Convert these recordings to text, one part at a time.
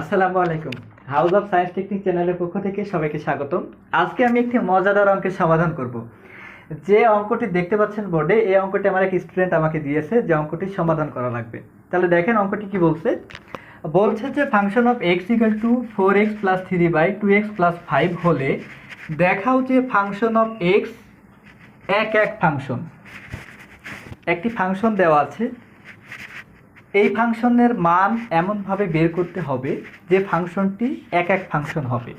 আসসালামু আলাইকুম। House of science technique চ্যানেলের পক্ষ থেকে সবাইকে স্বাগতম। আজকে আমি একটি মজাদার অঙ্কের সমাধান করব। যে অঙ্কটি দেখতে পাচ্ছেন বোর্ডে, এই অঙ্কটি আমার এক স্টুডেন্ট আমাকে দিয়েছে, যে অঙ্কটি সমাধান করা লাগবে। তাহলে দেখেন অঙ্কটি কি বলছে। বলছে যে function of x equal to four x plus three by two x plus five হলে দেখাও যে ফাংশন অফ এক্স এক এক ফাংশন একটি ফাংশন দেওয়া আছে। এই ফাংশনের মান এমনভাবে বের করতে হবে যে ফাংশনটি এক এক ফাংশন হবে।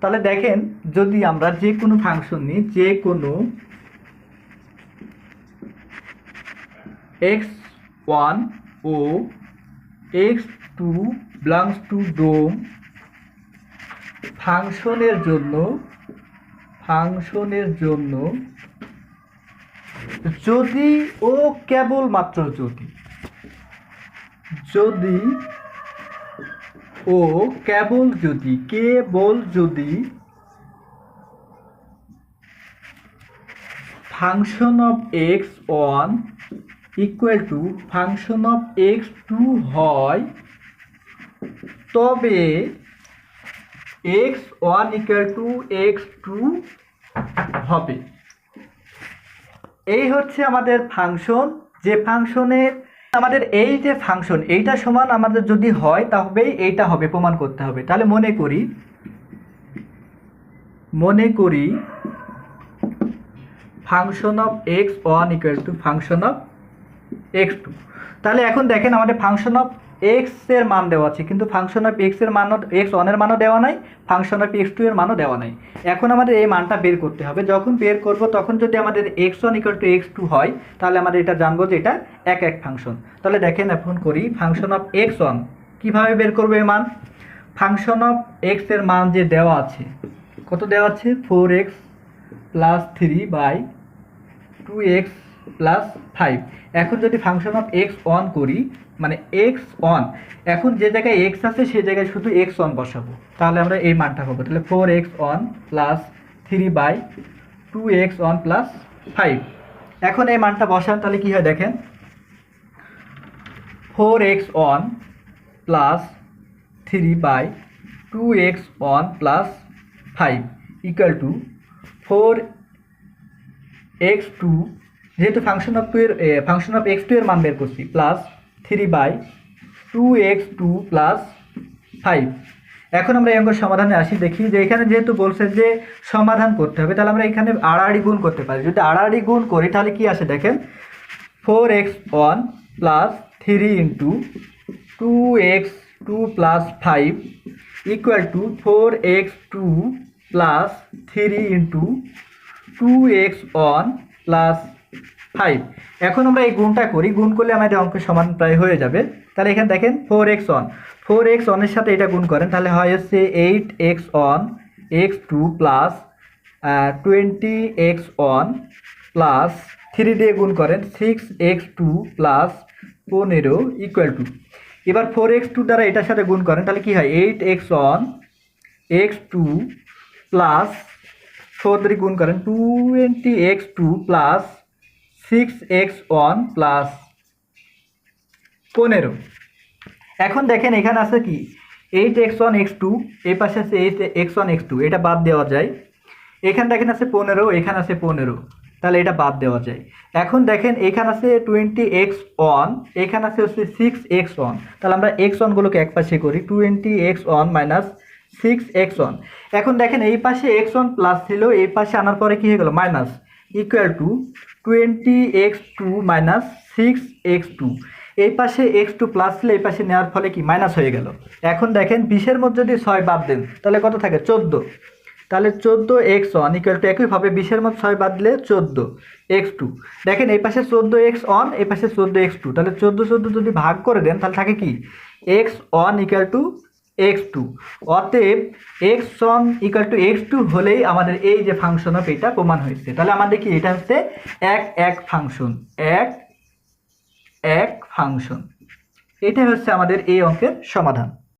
তাহলে দেখেন, যদি আমরা যে কোনো ফাংশন নিই, যে কোনো এক্স ওয়ান ও এক্স টু ব্লাংস টু ডোম ফাংশনের জন্য ফাংশনের জন্য যদি ও কেবলমাত্র যদি যদি ও কেবল যদি কেবল যদি function of x one equal to function of x two হয়, তবে x one equal to x two হবে। এই হচ্ছে আমাদের ফাংশন যে ফাংশনের আমাদের এই যে ফাংশন এইটা সমান আমাদের যদি হয়, তাহলে এইটা হবে, প্রমাণ করতে হবে। তাহলে মনে করি মনে করি function of x one equal to function of x two তাহলে এখন দেখেন আমাদের ফাংশন অফ এক্সের মান দেওয়া আছে, কিন্তু ফাংশন অফ এক্সের মানও এক্স ওয়ানের মানও দেওয়া নাই ফাংশন অফ এক্স টু এর মানও দেওয়া নাই। এখন আমাদের এই মানটা বের করতে হবে। যখন বের করব, তখন যদি আমাদের x one equal to x two হয়, তাহলে আমাদের এটা জানব যে এটা এক এক ফাংশন তাহলে দেখেন, এখন করি ফাংশন অফ এক্স ওয়ান কীভাবে বের করব এই মান? ফাংশন অফ এক্সের মান যে দেওয়া আছে, কত দেওয়া আছে? Four x plus three by two x plus five এখন যদি ফাংশন অফ এক্স অন করি মানে এক্স অন এখন যে জায়গায় এক্স আছে সেই জায়গায় শুধু এক্স অন বসাবো। তাহলে আমরা এই মানটা পাবো। তাহলে four x one plus three by two x one plus five এখন এই মানটা বসান, তাহলে কী হয় দেখেন? Four x one plus three by two x one plus five equal to four x two যেহেতু ফাংশন অফ টু এর ফাংশন অফ এক্স টু এর মান বের করছি plus three by two x two plus five. এখন আমরা এই অঙ্কের সমাধানে আসি, দেখি যে এখানে যেহেতু বলছে যে সমাধান করতে হবে, তাহলে আমরা এখানে আড়াআড়ি গুণ করতে পারি। যদি আড়াআড়ি গুণ করি, তাহলে কি আসে দেখেন? Four x one plus three into two x two plus five equal to four x two plus three into two x one plus five এখন আমরা এই গুণটা করি, গুণ করলে আমাদের অঙ্কের সমান প্রায় হয়ে যাবে। তাহলে এখানে দেখেন four x one four x ওয়ানের সাথে এটা গুণ করেন, তাহলে হয় হচ্ছে eight x one x two plus twenty x one plus three দিয়ে গুণ করেন সিক্স এক্স টু প্লাস পনেরো ইকুয়াল টু এবার ফোর এক্স টু দ্বারা এটার সাথে গুণ করেন, তাহলে কি হয়? Eight x one x two plus four দিয়ে গুণ করেন twenty x two plus six x one plus পনেরো। এখন দেখেন এখানে আছে কি? Eight x one x two এই পাশে আছে eight x one x two এটা বাদ দেওয়া যায়। এখানে দেখেন আছে পনেরো, এখানে আছে পনেরো। তাহলে এটা বাদ দেওয়া যায়। এখন দেখেন এখানে আছে টোয়েন্টি এক্স ওয়ান এখানে আছে হচ্ছে সিক্স এক্স ওয়ান তাহলে আমরা এক্স ওয়ানগুলোকে এক পাশে করি twenty x one minus six x one এখন দেখেন এই পাশে এক্স ওয়ান প্লাস ছিল, এই পাশে আনার পরে কী হয়ে গেল? Minus equal to twenty x two minus six x two. এই পাশে এক্স টু প্লাস ছিল, এই পাশে নেওয়ার ফলে কি? মাইনাস হয়ে গেল। এখন দেখেন, বিশের মধ্যে যদি ছয় বাদ দেন, তাহলে কত থাকে? চোদ্দ। তাহলে চোদ্দ এক্স ওয়ান ইকুয়াল টু একইভাবে বিশের মধ্যে ছয় বাদ দিলে চোদ্দ এক্স টু। দেখেন, এই পাশে চোদ্দ এক্স ওয়ান, এই পাশে চোদ্দ এক্স টু। তাহলে চোদ্দ চোদ্দ যদি ভাগ করে দেন, তাহলে থাকে কি? X one equal to x two অতএব x one equal to x two হলেই আমাদের এই যে ফাংশন অফ এটা প্রমাণ হয়েছে। তাহলে আমাদের কি এটা হচ্ছে এক এক ফাংশন এক এক ফাংশন এটা হচ্ছে আমাদের এই অঙ্কের সমাধান।